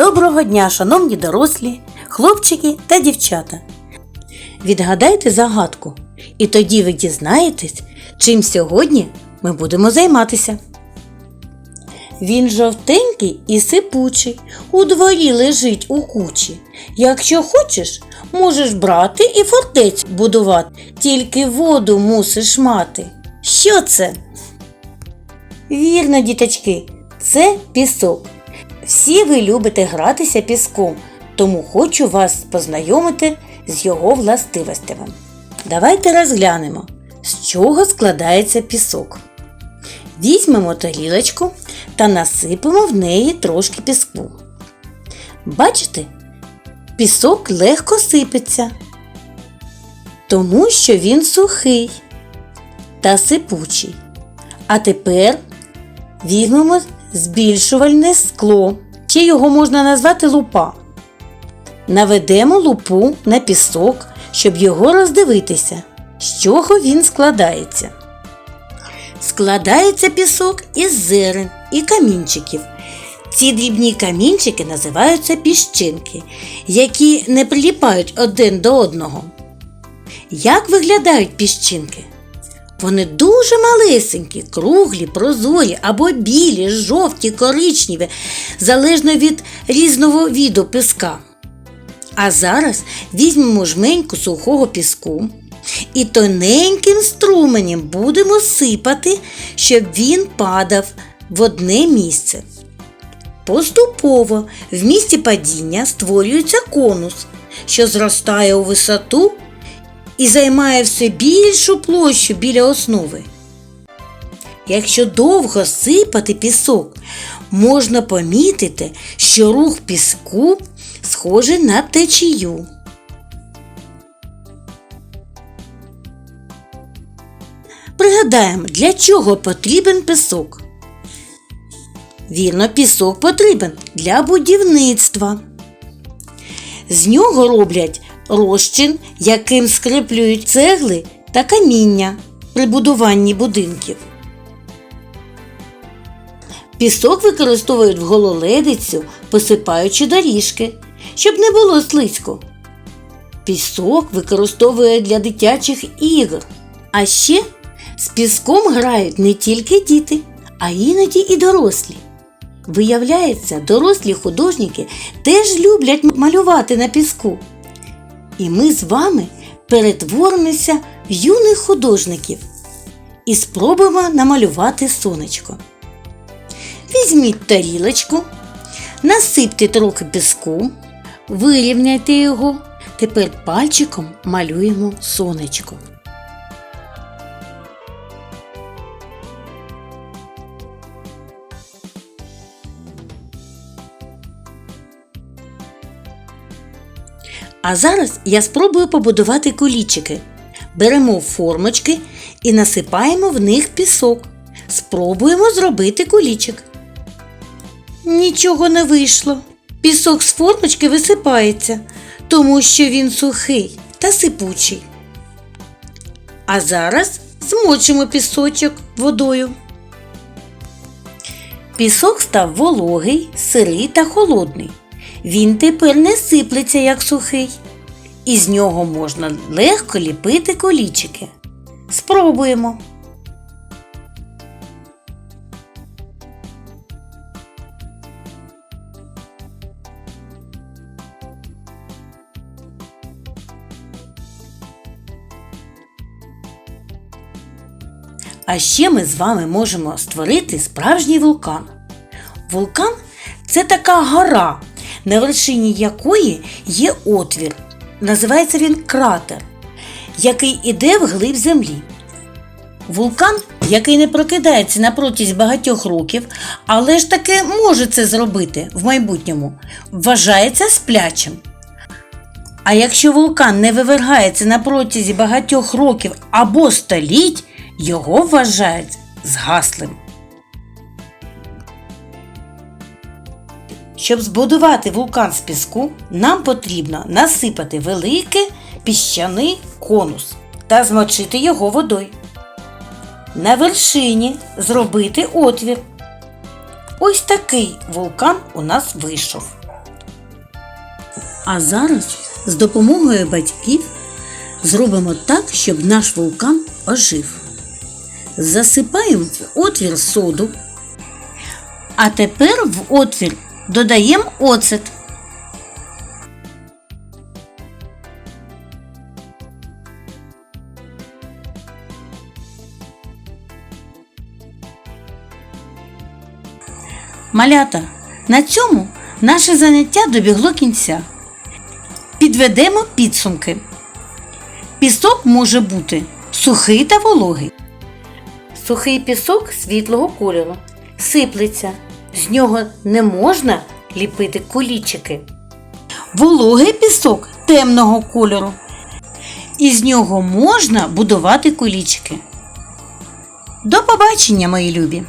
Доброго дня, шановні дорослі, хлопчики та дівчата. Відгадайте загадку, і тоді ви дізнаєтесь, чим сьогодні ми будемо займатися. Він жовтенький і сипучий, у дворі лежить у кучі. Якщо хочеш, можеш брати і фортецю будувати, тільки воду мусиш мати. Що це? Вірно, діточки, це пісок. Всі ви любите гратися піском, тому хочу вас познайомити з його властивостями. Давайте розглянемо, з чого складається пісок. Візьмемо тарілочку та насипемо в неї трошки піску. Бачите, пісок легко сипеться, тому що він сухий та сипучий. А тепер візьмемо збільшувальне скло, чи його можна назвати лупа. Наведемо лупу на пісок, щоб його роздивитися, з чого він складається. Складається пісок із зерен і камінчиків. Ці дрібні камінчики називаються піщинки, які не приліпають один до одного. Як виглядають піщинки? Вони дуже малесенькі, круглі, прозорі або білі, жовті, коричневі, залежно від різного віду піска. А зараз візьмемо жменьку сухого піску і тоненьким струменем будемо сипати, щоб він падав в одне місце. Поступово в місці падіння створюється конус, що зростає у висоту і займає все більшу площу біля основи. Якщо довго сипати пісок, можна помітити, що рух піску схожий на течію. Пригадаємо, для чого потрібен пісок. Вірно, пісок потрібен для будівництва. З нього роблять розчин, яким скріплюють цегли та каміння при будуванні будинків. Пісок використовують в гололедицю, посипаючи доріжки, щоб не було слизько. Пісок використовують для дитячих ігор. А ще з піском грають не тільки діти, а іноді і дорослі. Виявляється, дорослі художники теж люблять малювати на піску. І ми з вами перетворимося в юних художників і спробуємо намалювати сонечко. Візьміть тарілочку, насипте трохи піску, вирівняйте його. Тепер пальчиком малюємо сонечко. А зараз я спробую побудувати кулічики. Беремо формочки і насипаємо в них пісок. Спробуємо зробити кулічик. Нічого не вийшло. Пісок з формочки висипається, тому що він сухий та сипучий. А зараз змочимо пісочок водою. Пісок став вологий, сирий та холодний. Він тепер не сиплеться, як сухий. Із нього можна легко ліпити колічики. Спробуємо. А ще ми з вами можемо створити справжній вулкан. Вулкан це така гора, на вершині якої є отвір. Називається він кратер, який іде вглиб землі. Вулкан, який не прокидається на протязі багатьох років, але ж таки може це зробити в майбутньому, вважається сплячим. А якщо вулкан не вивергається на протязі багатьох років або століть, його вважають згаслим. Щоб збудувати вулкан з піску, нам потрібно насипати великий піщаний конус та змочити його водою. На вершині зробити отвір. Ось такий вулкан у нас вийшов. А зараз з допомогою батьків зробимо так, щоб наш вулкан ожив. Засипаємо в отвір соду. А тепер в отвір додаємо оцет. Малята, на цьому наше заняття добігло кінця. Підведемо підсумки. Пісок може бути сухий та вологий. Сухий пісок світлого кольору сиплеться. З нього не можна ліпити колічики. Вологий пісок темного кольору. Із нього можна будувати колічики. До побачення, мої любі!